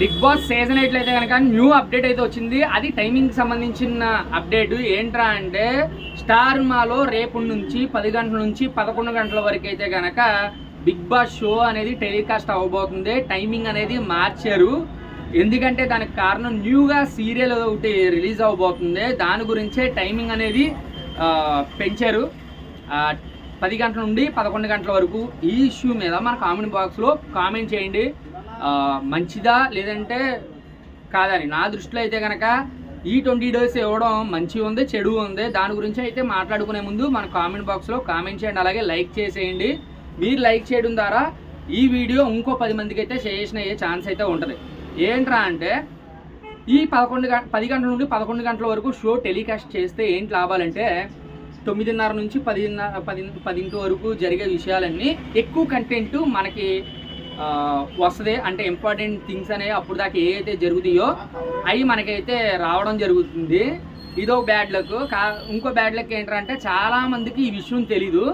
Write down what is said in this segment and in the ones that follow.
Big boss season eight అయితే కనుక new update అయితే వచ్చింది అది టైమింగ్ సంబంధించిన అప్డేట్ ఏంట్రా అంటే స్టార్ మాలో రేపు నుంచి పది గంటల నుంచి పదకొండు గంటల వరకు అయితే కనుక బిగ్ బాస్ షో అనేది టెలికాస్ట్ అవ్వబోతుంది టైమింగ్ అనేది మార్చారు. ఎందుకంటే దానికి కారణం న్యూగా సీరియల్ ఒకటి రిలీజ్ అవ్వబోతుంది దాని గురించే టైమింగ్ అనేది పెంచారు. పది గంటల నుండి పదకొండు గంటల వరకు ఈ ఇష్యూ మీద మన కామెంట్ బాక్స్లో కామెంట్ చేయండి. మంచిదా లేదంటే కాదని? నా దృష్టిలో అయితే కనుక ఈ ట్వంటీ డేస్ ఇవ్వడం మంచి ఉంది చెడు ఉంది. దాని గురించి అయితే మాట్లాడుకునే ముందు మన కామెంట్ బాక్స్లో కామెంట్ చేయండి అలాగే లైక్ చేసేయండి. మీరు లైక్ చేయడం ద్వారా ఈ వీడియో ఇంకో పది మందికి అయితే చేసిన అయ్యే ఛాన్స్ అయితే ఉంటుంది. ఏంట్రా అంటే ఈ పదకొండు గంట పది గంటల నుండి పదకొండు గంటల వరకు షో టెలికాస్ట్ చేస్తే ఏంటి లాభాలంటే తొమ్మిదిన్నర నుంచి పదిన్నర పది పదింటి వరకు జరిగే విషయాలన్నీ ఎక్కువ కంటెంట్ మనకి వస్తుంది అంటే ఇంపార్టెంట్ థింగ్స్ అనేవి అప్పుడు దాకా ఏదైతే జరుగుతాయో అవి మనకైతే రావడం జరుగుతుంది. ఇదో బ్యాడ్ లక్ కా ఇంకో బ్యాడ్ లక్ ఏంటంటే చాలామందికి ఈ విషయం తెలీదు.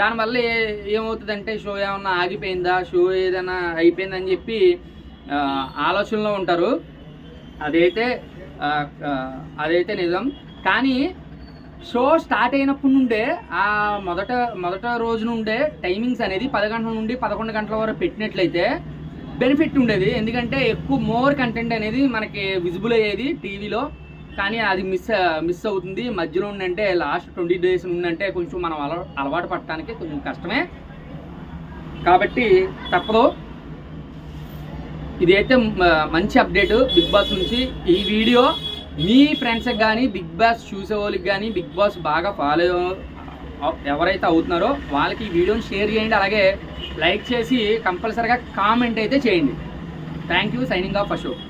దానివల్ల ఏ ఏమవుతుందంటే షో ఏమన్నా ఆగిపోయిందా? షో ఏదైనా అయిపోయిందని చెప్పి ఆలోచనలో ఉంటారు. అదైతే అదైతే నిజం. కానీ షో స్టార్ట్ అయినప్పటి నుండే ఆ మొదట మొదట రోజు నుండే టైమింగ్స్ అనేది పది గంటల నుండి పదకొండు గంటల వరకు పెట్టినట్లయితే బెనిఫిట్ ఉండేది. ఎందుకంటే ఎక్కువ మోర్ కంటెంట్ అనేది మనకి విజిబుల్ అయ్యేది టీవీలో. కానీ అది మిస్ మిస్ అవుతుంది. మధ్యలో ఉండంటే లాస్ట్ ట్వంటీ డేస్ ఉందంటే కొంచెం మనం అల అలవాటు పడటానికి కొంచెం కష్టమే. కాబట్టి తప్పదు. ఇదైతే మంచి అప్డేట్ బిగ్ బాస్ నుంచి ఈ వీడియో. మీ ఫ్రెండ్స్కి కానీ బిగ్ బాస్ చూసే వాళ్ళకి కానీ బిగ్ బాస్ బాగా ఫాలో ఎవరైతే అవుతున్నారో వాళ్ళకి ఈ వీడియోని షేర్ చేయండి. అలాగే లైక్ చేసి కంపల్సరీగా కామెంట్ అయితే చేయండి. Thank you signing off Ashok